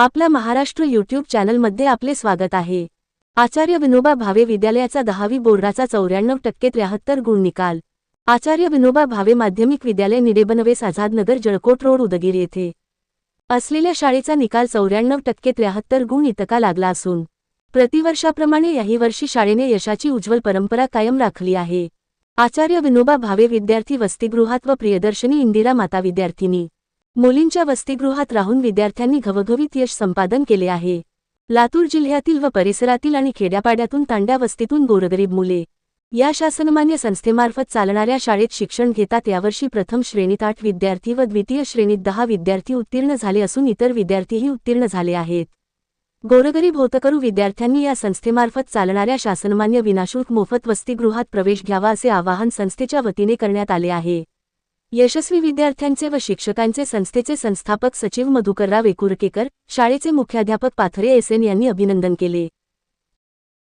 आपला महाराष्ट्र युट्यूब चॅनलमध्ये आपले स्वागत आहे. आचार्य विनोबा भावे विद्यालयाचा दहावी बोर्डाचा चौऱ्याण्णव टक्के त्र्याहत्तर गुण निकाल. आचार्य विनोबा भावे माध्यमिक विद्यालय निडेबनवेस आझादनगर जळकोट रोड उदगीर येथे. असलेल्या शाळेचा निकाल चौऱ्याण्णव टक्के त्र्याहत्तर गुण इतका लागला असून प्रतिवर्षाप्रमाणे याही वर्षी शाळेने यशाची उज्ज्वल परंपरा कायम राखली आहे. आचार्य विनोबा भावे विद्यार्थी वसतिगृहात व प्रियदर्शनी इंदिरा माता विद्यार्थिनी मुलींच्या वसतिगृहात राहून विद्यार्थ्यांनी घवघवीत यश संपादन केले आहे. लातूर जिल्ह्यातील व परिसरातील आणि खेड्यापाड्यातून तांड्या वस्तीतून गोरगरीब मुले. या शासनमान्य संस्थेमार्फत चालणाऱ्या शाळेत शिक्षण घेतात यावर्षी प्रथम श्रेणीत आठ विद्यार्थी व द्वितीय श्रेणीत दहा विद्यार्थी उत्तीर्ण झाले असून इतर विद्यार्थीही उत्तीर्ण झाले आहेत. गोरगरीब होतकरू विद्यार्थ्यांनी या संस्थेमार्फत चालणाऱ्या शासनमान्य विनाशुल्क मोफत वसतिगृहात प्रवेश घ्यावा असे आवाहन संस्थेच्या वतीने करण्यात आले आहे. यशस्वी विद्यार्थ्यांचे व शिक्षकांचे संस्थेचे संस्थापक सचिव मधुकरराव एकुरकेकर शाळेचे मुख्याध्यापक पाथरे एस एन यांनी अभिनंदन केले.